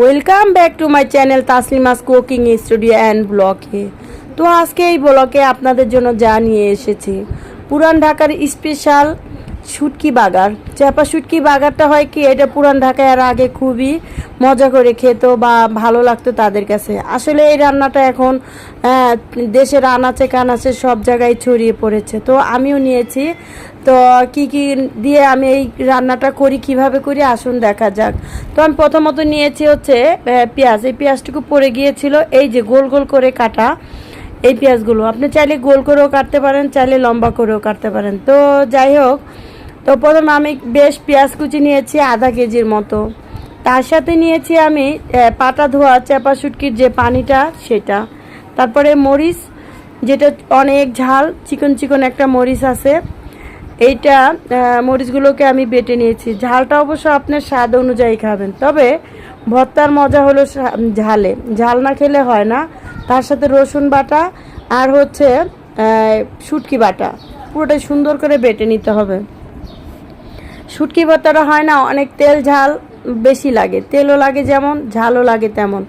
Welcome back to my channel Taslima's cooking studio and ব্লকে তো আজকে এই ব্লকে আপনাদের জন্য যা নিয়ে এসেছি, পুরান ঢাকার স্পেশাল শুটকি বাগার। চাপা শুটকি বাগারটা হয় কি, এটা পুরান ঢাকায় আর আগে খুবই মজা করে খেত বা ভালো লাগতো তাদের কাছে। আসলে এই রান্নাটা এখন দেশের আনাচে কানাচে সব জায়গায় ছড়িয়ে পড়েছে। তো আমিও নিয়েছি তো কি কি দিয়ে আমি এই রান্নাটা করি, কীভাবে করি, আসুন দেখা যাক। তো আমি প্রথমত নিয়েছি হচ্ছে পেঁয়াজ। এই পেঁয়াজটুকু পড়ে গিয়েছিল, এই যে গোল গোল করে কাটা এই পেঁয়াজগুলো। আপনি চাইলে গোল করেও কাটতে পারেন, চাইলে লম্বা করেও কাটতে পারেন। তো যাই হোক, তো প্রথমে আমি বেশ পেঁয়াজ কুচি নিয়েছি আধা কেজির মতো। তার সাথে নিয়েছি আমি পাটা ধোয়া, চাপা শুটকির যে পানিটা, সেটা। তারপরে মরিচ, যেটা অনেক ঝাল, চিকন চিকন একটা মরিচ আছে। এইটা মরিচগুলোকে আমি বেটে নিয়েছি। ঝালটা অবশ্য আপনার স্বাদ অনুযায়ী খাবেন। তবে ভর্তার মজা হলো ঝালে। ঝাল না খেলে হয় না। তার সাথে রসুন বাটা আর হচ্ছে শুটকি বাটা। পুরোটাই সুন্দর করে বেটে নিতে হবে। শুটকি ভর্তাটা হয় না, অনেক তেল ঝাল বেশি লাগে। তেলও লাগে যেমন, ঝালও লাগে তেমন।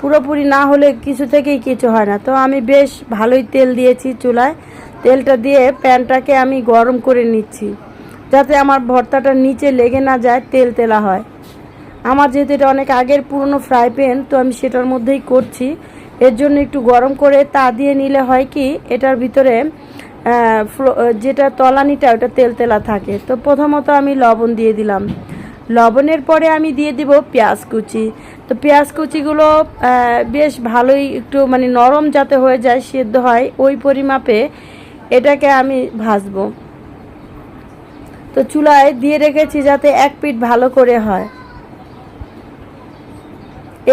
পুরোপুরি না হলে কিছু থেকেই কিছু হয় না। তো আমি বেশ ভালোই তেল দিয়েছি চুলায়। তেলটা দিয়ে প্যানটাকে আমি গরম করে নিচ্ছি, যাতে আমার ভর্তাটা নিচে লেগে না যায়, তেল তেলা হয়। আমার যেহেতু এটা অনেক আগের পুরনো ফ্রাই প্যান, তো আমি সেটার মধ্যেই করছি। এর জন্য একটু গরম করে তা দিয়ে নিলে হয় কি, এটার ভিতরে যেটা তলানিটা, ওটা তেল তেলা থাকে। তো প্রথমত আমি লবণ দিয়ে দিলাম। লবণের পরে আমি দিয়ে দিব পেঁয়াজ কুচি। তো পেঁয়াজ কুচিগুলো বেশ ভালোই একটু মানে নরম যাতে হয়ে যায়, সেদ্ধ হয়, ওই পরিমাপে এটাকে আমি ভাজবো। তো চুলায় দিয়ে রেখেছি যাতে এক পিঠ ভালো করে হয়।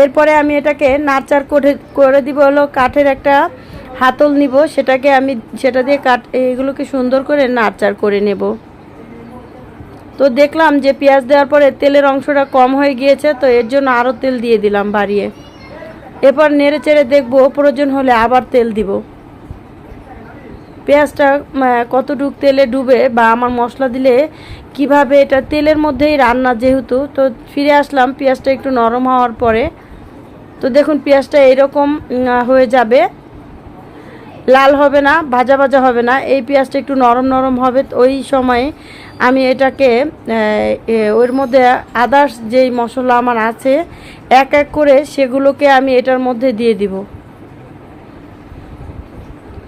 এরপরে আমি এটাকে নাচার করে করে দিব হলো কাঠের একটা হাতল নিব। সেটাকে আমি, সেটা দিয়ে কাট এগুলোকে সুন্দর করে নাচার করে নেব। তো দেখলাম যে পেঁয়াজ দেওয়ার পরে তেলের অংশটা কম হয়ে গিয়েছে, তো এর জন্য আরও তেল দিয়ে দিলাম বাড়িয়ে। এরপর নেড়ে চেড়ে দেখব প্রয়োজন হলে আবার তেল দিব। পেঁয়াজটা কতটুক তেলে ডুবে বা আমার মশলা দিলে কীভাবে এটা তেলের মধ্যেই রান্না যেহেতু, তো ফিরে আসলাম পেঁয়াজটা একটু নরম হওয়ার পরে। তো দেখুন পেঁয়াজটা এরকম হয়ে যাবে। লাল হবে না, ভাজা ভাজা হবে না, এই পেঁয়াজটা একটু নরম নরম হবে। ওই সময়ে আমি এটাকে ওর মধ্যে আদার্স যেই মশলা আমার আছে, এক এক করে সেগুলোকে আমি এটার মধ্যে দিয়ে দিব।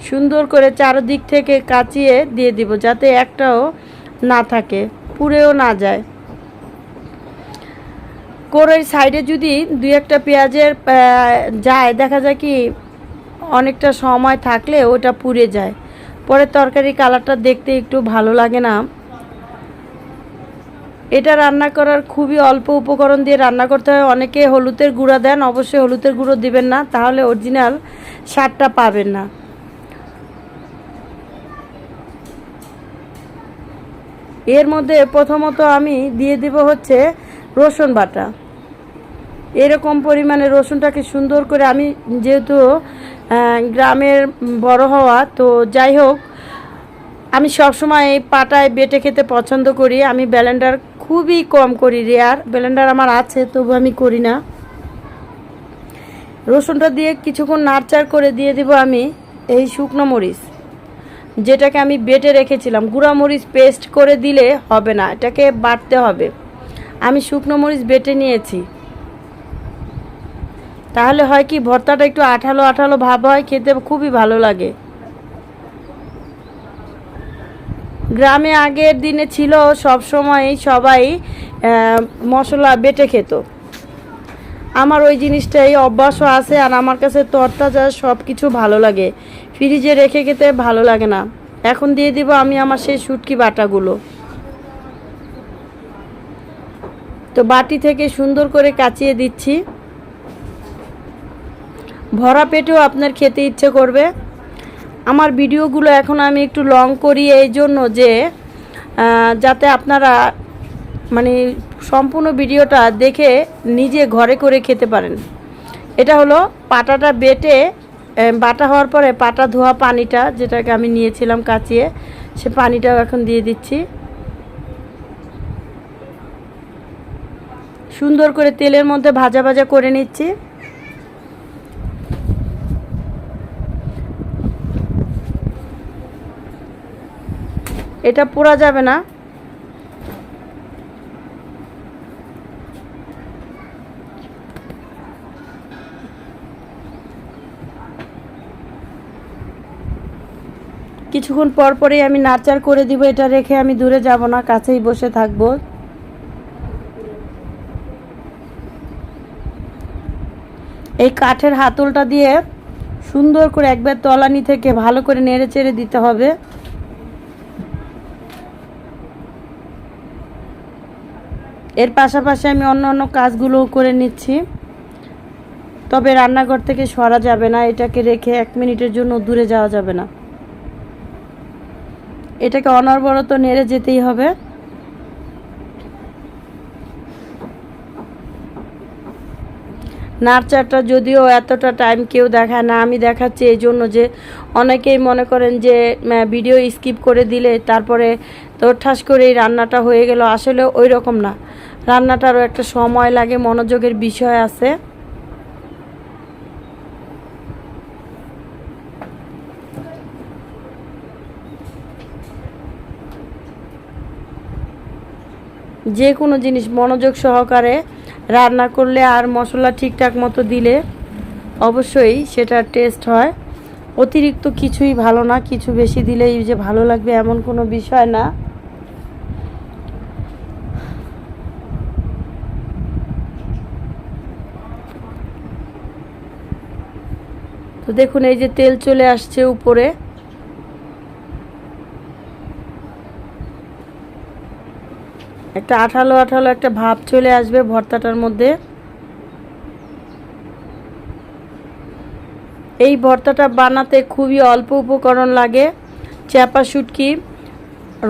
সুন্দর করে চারদিক থেকে কাচিয়ে দিয়ে দিব যাতে একটাও না থাকে, পুড়েও না যায়। কোরের সাইডে যদি দু একটা পেঁয়াজের যায়, দেখা যায় কি অনেকটা সময় থাকলে ওটা পুড়ে যায়। পরে তরকারি কালারটা দেখতে একটু ভালো লাগে না। এটা রান্না করার খুবই অল্প উপকরণ দিয়ে রান্না করতে হয়। অনেকে হলুদের গুঁড়া দেন, অবশ্যই হলুদের গুঁড়ো দিবেন না, তাহলে অরিজিনাল স্বাদটা পাবেন না। এর মধ্যে প্রথমত আমি দিয়ে দিব হচ্ছে রসুন বাটা। এরকম পরিমাণে রসুনটাকে সুন্দর করে আমি যেহেতু গ্রামের বড় হওয়া, তো যাই হোক, আমি সবসময় পাটায় বেটে খেতে পছন্দ করি। আমি ব্লেন্ডার খুবই কম করি, রেয়ার ব্লেন্ডার আমার আছে, তবু আমি করি না। রসুনটা দিয়ে কিছুক্ষণ নাড়চাড় করে দিয়ে দিব আমি এই শুকনো মরিচ। যেটাকে আমি বেটে রেখেছিলাম। গুঁড়া মরিচ পেস্ট করে দিলে হবে না, এটাকে বাটতে হবে। আমি শুকনো মরিচ বেটে নিয়েছি। তাহলে হয় কি, ভর্তাটা একটু আঠালো আঠালো ভাব হয়, খেতে খুবই ভালো লাগে। গ্রামে আগের দিনে ছিল সব সময় সবাই মশলা বেটে খেত। আমার ওই জিনিসটাই অভ্যাসও আছে আর আমার কাছে তরতাজা সব কিছু ভালো লাগে। ফ্রিজে রেখে খেতে ভালো লাগে না। এখন দিয়ে দিব আমি আমার সেই শুটকি বাটাগুলো। তো বাটি থেকে সুন্দর করে কাচিয়ে দিচ্ছি। ভরা পেটেও আপনার খেতে ইচ্ছে করবে। আমার ভিডিওগুলো এখন আমি একটু লং করি এই জন্য যে যাতে আপনারা মানে সম্পূর্ণ ভিডিওটা দেখে নিজে ঘরে করে খেতে পারেন। এটা হলো পাটাটা বেটে বাটা হওয়ার পরে পাটা ধোয়া পানিটা যেটাকে আমি নিয়েছিলাম কাচিয়ে, সে পানিটাও এখন দিয়ে দিচ্ছি। সুন্দর করে তেলের মধ্যে ভাজা ভাজা করে নিচ্ছি। এটা পোড়া যাবে না। কিছুক্ষণ পর পরেই আমি নাচার করে দিব, এটা রেখে আমি দূরে যাব না, কাছেই বসে থাকব। এই কাঠের হাতলটা দিয়ে সুন্দর করে একবার তলানি থেকে ভালো করে নেড়ে চেড়ে দিতে হবে। এর পাশাপাশি আমি অন্য অন্য কাজগুলোও করে নিচ্ছি। তবে রান্নাঘর থেকে সরা যাবে না, এটাকে রেখে এক মিনিটের জন্য দূরে যাওয়া যাবে না। এটাকে অনর্বরত নেড়ে যেতেই হবে। নার্চারটা যদিও এতটা টাইম কেউ দেখায় না, আমি দেখাচ্ছি এই জন্য যে অনেকেই মনে করেন যে ভিডিও স্কিপ করে দিলে তারপরে তো ঠাস এই রান্নাটা হয়ে গেল। আসলে ওই রকম না। রান্নাটারও একটা সময় লাগে, মনোযোগের বিষয় আছে। যে কোনো জিনিস মনোযোগ সহকারে রান্না করলে আর মশলা ঠিকঠাক মতো দিলে অবশ্যই সেটা টেস্ট হয়। অতিরিক্ত কিছুই ভালো না, কিছু বেশি দিলেই যে ভালো লাগবে এমন কোনো বিষয় না। তো দেখুন, এই যে তেল চলে আসছে উপরে। একটা আঠালো আঠালো একটা ভাব চলে আসবে ভর্তাটার মধ্যে। এই ভর্তাটা বানাতে খুবই অল্প উপকরণ লাগে। চ্যাপা শুটকি,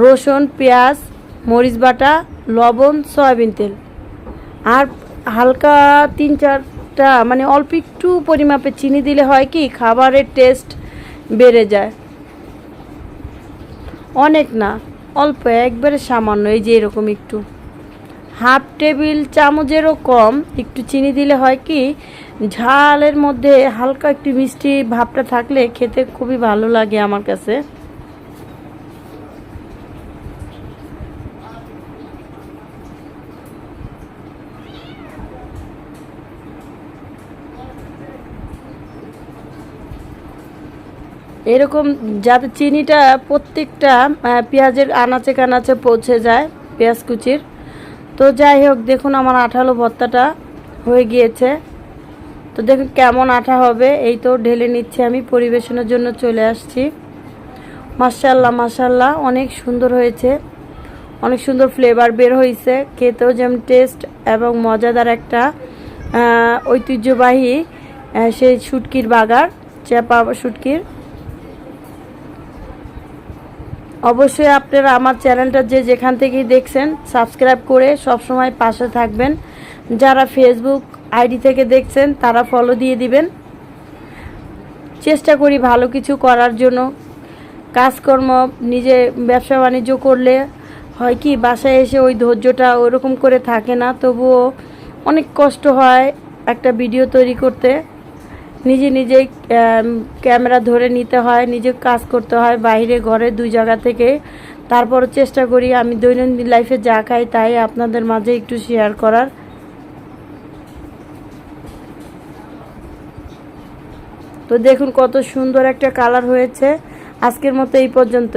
রসুন, পেঁয়াজ, মরিচ বাটা, লবণ, সয়াবিন তেল। আর হালকা তিন চারটা মানে অল্প একটু পরিমাপে চিনি দিলে হয় কি, খাবারের টেস্ট বেড়ে যায়। অনেক না। অল্প, একবারে সামান্য, এই যে এরকম একটু। হাফ টেবিল চামচেরও কম, একটু চিনি দিলে হয় কি, ঝালের মধ্যে হালকা একটু মিষ্টি ভাবটা থাকলে খেতে খুবই ভালো লাগে আমার কাছে। এরকম যাতে চিনিটা প্রত্যেকটা পেঁয়াজের আনাচে কানাচে পৌঁছে যায়, পেঁয়াজ কুচির। তো যাই হোক, দেখুন আমার আঠালো ভর্তাটা হয়ে গিয়েছে। তো দেখুন কেমন আঠা হবে, এই তো ঢেলে নিচ্ছি আমি, পরিবেশনের জন্য চলে আসছি। মাসাল্লাহ মাসাল্লাহ অনেক সুন্দর হয়েছে। অনেক সুন্দর ফ্লেভার বের হয়েছে খেতেও যেমন টেস্ট এবং মজাদার একটা ঐতিহ্যবাহী সেই শুটকির বাগার, চেপা শুটকির। অবশ্যই আপনারা আমার চ্যানেলটা যে যেখান থেকেই দেখছেন, সাবস্ক্রাইব করে সব সময় পাশে থাকবেন। যারা ফেসবুক আইডি থেকে দেখছেন, তারা ফলো দিয়ে দিবেন। চেষ্টা করি ভালো কিছু করার জন্য। কাজকর্ম, নিজে ব্যবসা বাণিজ্য করলে হয় কি, বাসায় এসে ওই ধৈর্যটা ওরকম করে থাকে না, তবুও অনেক কষ্ট হয় একটা ভিডিও তৈরি করতে। নিজে নিজেই ক্যামেরা ধরে নিতে হয়, নিজে কাজ করতে হয়, বাইরে, ঘরে, দুই জায়গা থেকে। তারপর চেষ্টা করি, আমি দৈনন্দিন লাইফে যা খাই তাই আপনাদের মাঝে একটু শেয়ার করার। তো দেখুন কত সুন্দর একটা কালার হয়েছে। আজকের মতো এই পর্যন্ত